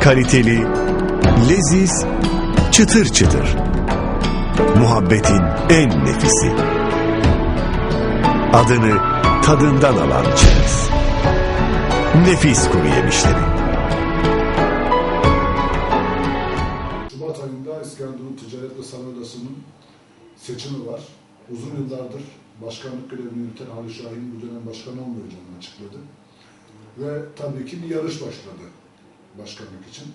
Kaliteli, leziz, çıtır çıtır. Muhabbetin en nefisi. Adını tadından alan çerez. Nefis kuru yemişleri. Şubat ayında İskenderun Ticaret ve Sanayi Odası'nın seçimi var. Uzun yıllardır başkanlık görevini yürüten Ali Şahin bu dönem başkan olmayacağını açıkladı. Ve tabii ki bir yarış başladı başkanlık için.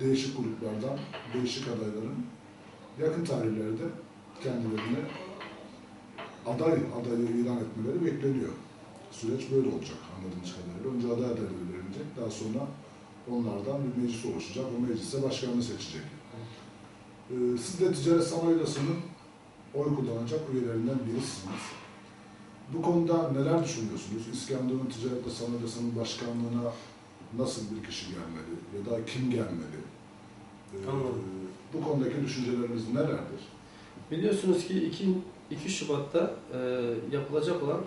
Değişik gruplardan, değişik adayların yakın tarihlerde kendilerine aday adayı ilan etmeleri bekleniyor. Süreç böyle olacak anladığımız kadarıyla. Önce aday adayları verilecek, daha sonra onlardan bir meclis oluşacak. O meclise başkanını seçecek. Ee, siz de Ticaret Sanayi Odası'nın oy kullanacak üyelerinden birisiniz. Bu konuda neler düşünüyorsunuz? İskenderun Ticaret ve Sanayi Odası'nın başkanlığına nasıl bir kişi gelmeli ya da kim gelmeli? Ee, Anladım. bu konudaki düşünceleriniz nelerdir? Biliyorsunuz ki 2, 2 Şubat'ta e, yapılacak olan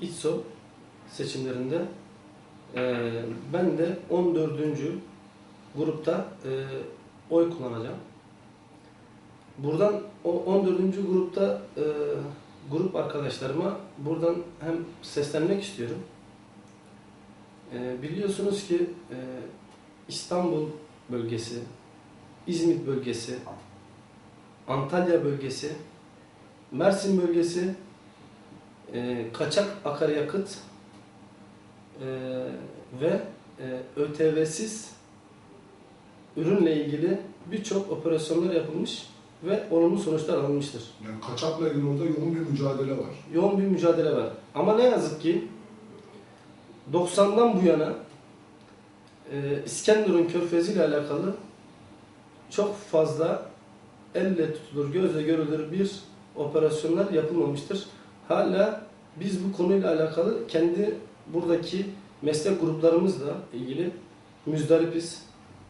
İTSO seçimlerinde e, ben de 14. grupta e, oy kullanacağım. Buradan o 14. grupta e, grup arkadaşlarıma buradan hem seslenmek istiyorum. E, biliyorsunuz ki e, İstanbul bölgesi, İzmit bölgesi, Antalya bölgesi, Mersin bölgesi, e, kaçak akaryakıt e, ve e, ÖTV'siz ürünle ilgili birçok operasyonlar yapılmış ve olumlu sonuçlar alınmıştır. Yani kaçakla ilgili orada yoğun bir mücadele var. Yoğun bir mücadele var. Ama ne yazık ki 90'dan bu yana e, İskenderun Körfezi ile alakalı çok fazla elle tutulur, gözle görülür bir operasyonlar yapılmamıştır. Hala biz bu konuyla alakalı kendi buradaki meslek gruplarımızla ilgili müzdaripiz.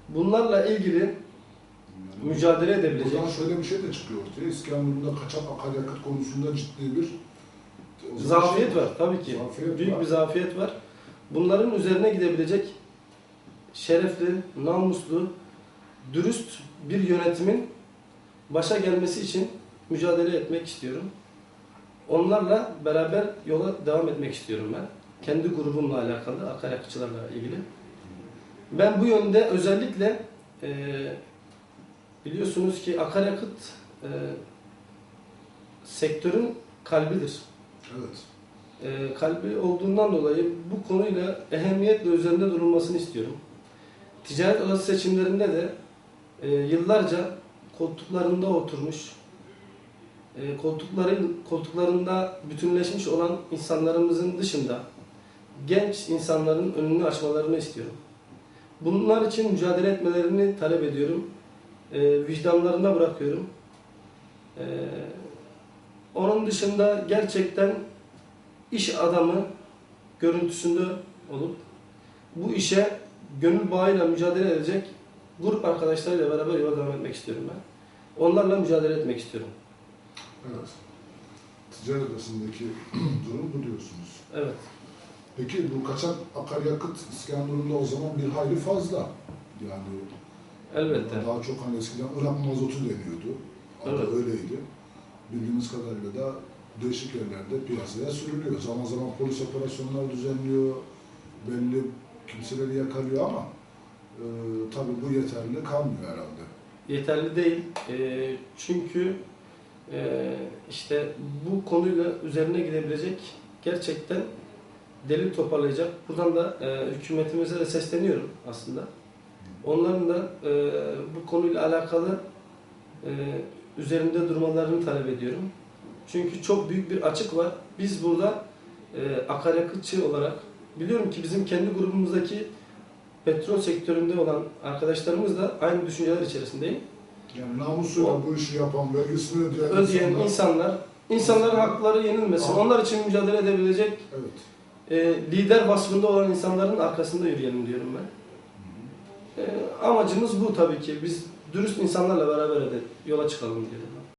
Bunlarla ilgili Yani mücadele edebilecek. Buradan şöyle bir şey de çıkıyor ortaya. İskenderun'da kaçak akaryakıt konusunda ciddi bir Zafiyet var tabii ki. Zafiyet Büyük var. bir zafiyet var. Bunların üzerine gidebilecek şerefli, namuslu, dürüst bir yönetimin başa gelmesi için mücadele etmek istiyorum. Onlarla beraber yola devam etmek istiyorum ben. Kendi grubumla alakalı, akaryakıtçılarla ilgili. Ben bu yönde özellikle eee, biliyorsunuz ki akaryakıt eee, sektörün kalbidir Evet. E, kalbi olduğundan dolayı bu konuyla ehemmiyetle üzerinde durulmasını istiyorum. Ticaret odası seçimlerinde de e, yıllarca koltuklarında oturmuş, e, koltukların koltuklarında bütünleşmiş olan insanlarımızın dışında genç insanların önünü açmalarını istiyorum. Bunlar için mücadele etmelerini talep ediyorum. E, vicdanlarına bırakıyorum. E, onun dışında gerçekten iş adamı görüntüsünde olup bu işe gönül bağıyla mücadele edecek grup arkadaşlarıyla beraber yola devam etmek istiyorum ben. Onlarla mücadele etmek istiyorum. Evet. Ticaret odasındaki durum bu diyorsunuz. Evet. Peki bu kaçak akaryakıt İskenderun'da o zaman bir hayli fazla. Yani Elbette. daha çok hani eskiden Irak mazotu deniyordu. Adı Evet. öyleydi. Bildiğimiz kadarıyla da değişik yerlerde piyasaya sürülüyor. Zaman zaman polis operasyonlar düzenliyor. Belli kimseleri yakalıyor ama e, tabii bu yeterli kalmıyor herhalde. Yeterli değil. E, çünkü e, işte bu konuyla üzerine gidebilecek gerçekten delil toparlayacak. Buradan da e, hükümetimize de sesleniyorum aslında. Onların da e, bu konuyla alakalı e, üzerinde durmalarını talep ediyorum. Çünkü çok büyük bir açık var. Biz burada e, akaryakıtçı olarak biliyorum ki bizim kendi grubumuzdaki petrol sektöründe olan arkadaşlarımız da aynı düşünceler içerisindeyim. Yani namusuyla bu işi yapan, vergisini ödeyen, Ödeyen insanlar- insanlar, insanların hakları yenilmesin. Aha. Onlar için mücadele edebilecek Evet. e, lider vasfında olan insanların arkasında yürüyelim diyorum ben. E, amacımız bu tabii ki. Biz dürüst insanlarla beraber de yola çıkalım diyorum.